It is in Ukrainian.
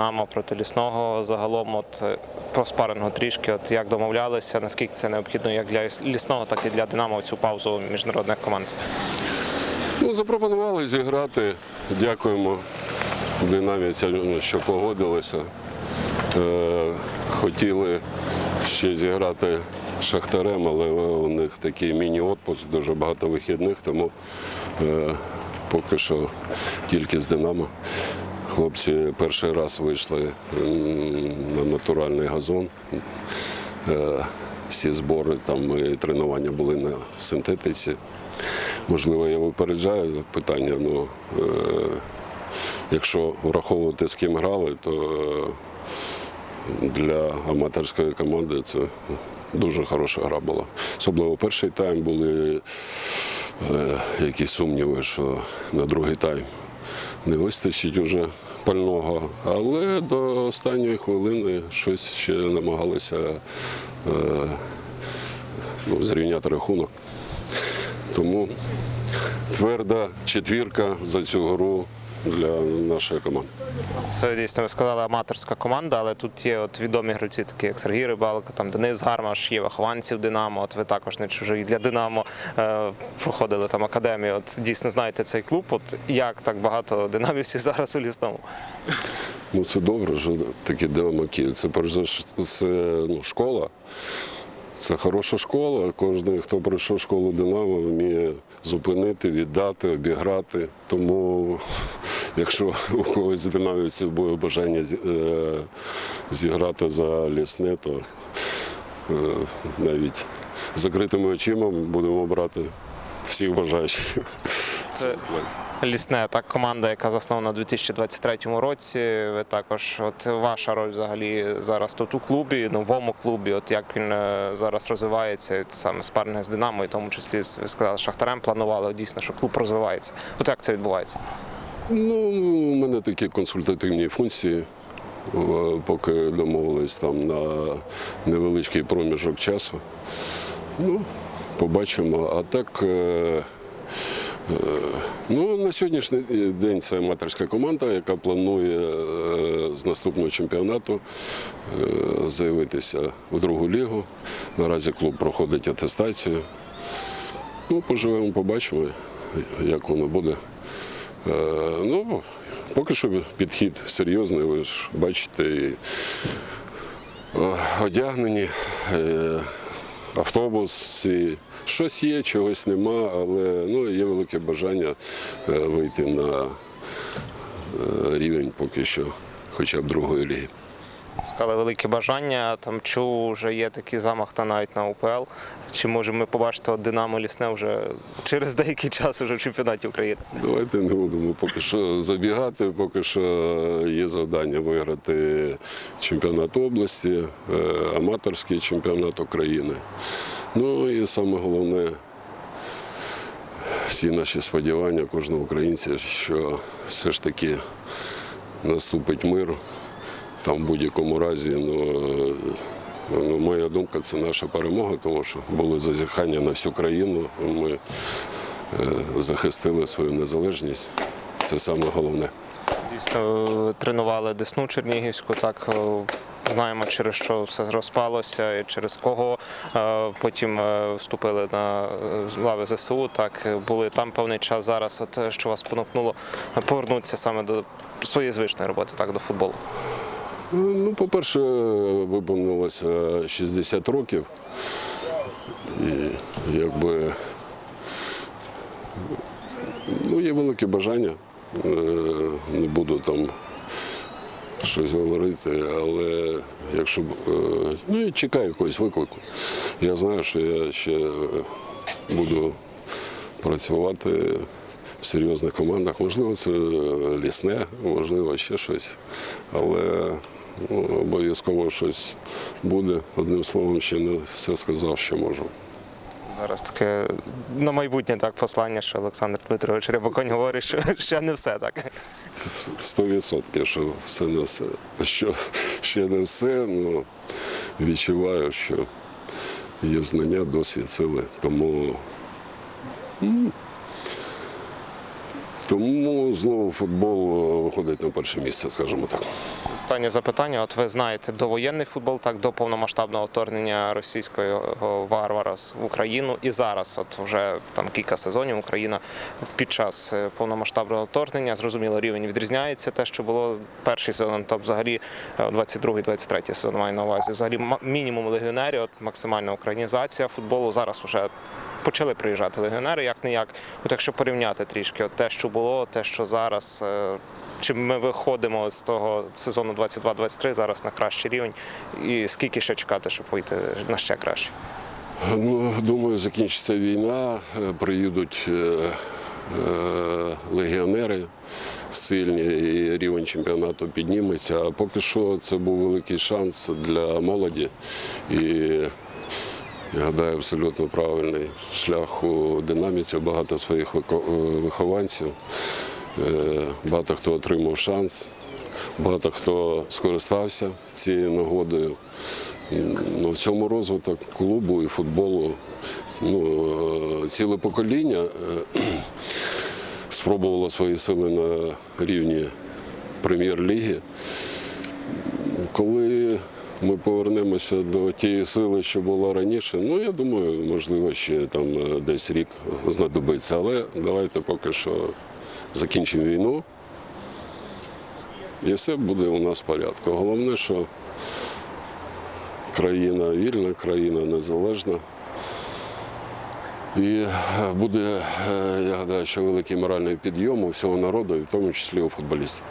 Динамо, проти лісного. Загалом, от е, про спарингу трішки, от як домовлялися, наскільки це необхідно як для лісного, так і для Динамо цю паузу міжнародних команд. Ну, запропонували зіграти. Дякуємо динаміці, що погодилися. Е, хотіли ще зіграти Шахтарем, але у них такий міні-отпуск, дуже багато вихідних, тому е, поки що тільки з Динамо. Хлопці перший раз вийшли на натуральний газон. Е, всі збори там і тренування були на синтетиці. Можливо, я випереджаю питання, але якщо враховувати з ким грали, то е, для аматорської команди це дуже хороша гра була. Особливо перший тайм були е, якісь сумніви, що на другий тайм не вистачить уже пального, але до останньої хвилини щось ще намагалися е, ну, зрівняти рахунок. Тому тверда четвірка за цю гру для нашої команди. Це дійсно ви сказали аматорська команда, але тут є от відомі гравці, такі як Сергій Рибалко, там Денис Гармаш, є вихованців Динамо. От ви також не чужі для Динамо е, проходили там академію. От дійсно знаєте цей клуб. От як так багато динамівців зараз у лісному? Ну це добре, що такі Динамо Київ. Це перш за все ну, школа. Це хороша школа. Кожен, хто пройшов школу Динамо, вміє зупинити, віддати, обіграти. Тому, якщо у когось з динамівців буде бажання е, зіграти за лісне, то е, навіть закритими очима будемо брати всіх бажаючих. Це лісне, так команда, яка заснована у 2023 році. Ви також, от ваша роль взагалі зараз тут у клубі, новому клубі. От як він е, зараз розвивається, саме спарне з Динамо, і в тому числі ви сказали, Шахтарем планували дійсно, що клуб розвивається. От як це відбувається? Ну, у мене такі консультативні функції. Е, Поки домовились там на невеличкий проміжок часу. Ну, побачимо. А так, е, ну, на сьогоднішній день це аматорська команда, яка планує е, з наступного чемпіонату е, заявитися в другу лігу. Наразі клуб проходить атестацію. Ну, поживемо, побачимо, як воно буде. Е, Ну, поки що підхід серйозний, ви ж бачите, і, е, одягнені, е, автобус, і щось є, чогось нема, але ну, є велике бажання е, вийти на е, рівень поки що, хоча б другої ліги. Сказали велике бажання. Там чув, вже є такий замах та навіть на УПЛ. Чи можемо ми побачити Динамо Лісне вже через деякий час уже в чемпіонаті України? Давайте не будемо поки що забігати, поки що є завдання виграти чемпіонат області, е, аматорський чемпіонат України. Ну і саме головне, всі наші сподівання кожного українця, що все ж таки наступить мир там в будь-якому разі. Ну, ну, моя думка, це наша перемога, тому що були зазіхання на всю країну. Ми е, захистили свою незалежність. Це саме головне. Дійсно, е, тренували Десну Чернігівську, так е, знаємо, через що все розпалося і через кого. Е, Потім е, вступили на лави ЗСУ. Так е, були там певний час зараз. От що вас спонукнуло повернутися саме до своєї звичної роботи, так до футболу. Ну, по-перше, виповнилося 60 років. І якби ну, є велике бажання. Не буду там щось говорити, але якщо е, ну, і чекаю якогось виклику. Я знаю, що я ще буду працювати в серйозних командах. Можливо, це лісне, можливо, ще щось. Але ну, обов'язково щось буде. Одним словом, ще не все сказав, що можу. Зараз таке на майбутнє так послання, що Олександр Дмитрович Рябоконь говорить, що ще не все так. Сто відсотків, що все не все. Що ще не все, але відчуваю, що є знання, досвід, сили. Тому, тому знову футбол виходить на перше місце, скажімо так. Останнє запитання. От ви знаєте довоєнний футбол, так до повномасштабного вторгнення російського варвара в Україну, і зараз, от вже там кілька сезонів, Україна під час е, повномасштабного вторгнення, зрозуміло, рівень відрізняється. Те, що було перший сезон, то взагалі е, 22-23 сезон маю на увазі. Взагалі мінімум легіонерів, от максимальна українізація футболу. Зараз вже почали приїжджати легіонери, як не як. От якщо порівняти трішки, от те, що було, те, що зараз. е, Чи ми виходимо з того сезону 22-23 зараз на кращий рівень, і скільки ще чекати, щоб вийти на ще краще? Ну, думаю, закінчиться війна, е, приїдуть е, е, легіонери сильні, і рівень чемпіонату підніметься. А поки що це був великий шанс для молоді. І я гадаю, абсолютно правильний шлях у динаміці. Багато своїх вихованців. Багато хто отримав шанс, багато хто скористався цією нагодою. Ну, в цьому розвиток клубу і футболу. Ну, е, ціле покоління е, спробувало свої сили на рівні прем'єр-ліги. Коли ми повернемося до тієї сили, що була раніше, ну я думаю, можливо, ще там е, десь рік знадобиться. Але давайте поки що закінчимо війну. І все буде у нас в порядку. Головне, що країна вільна, країна незалежна. І е, буде, е, я гадаю, що великий моральний підйом у всього народу, і в тому числі у футболістів.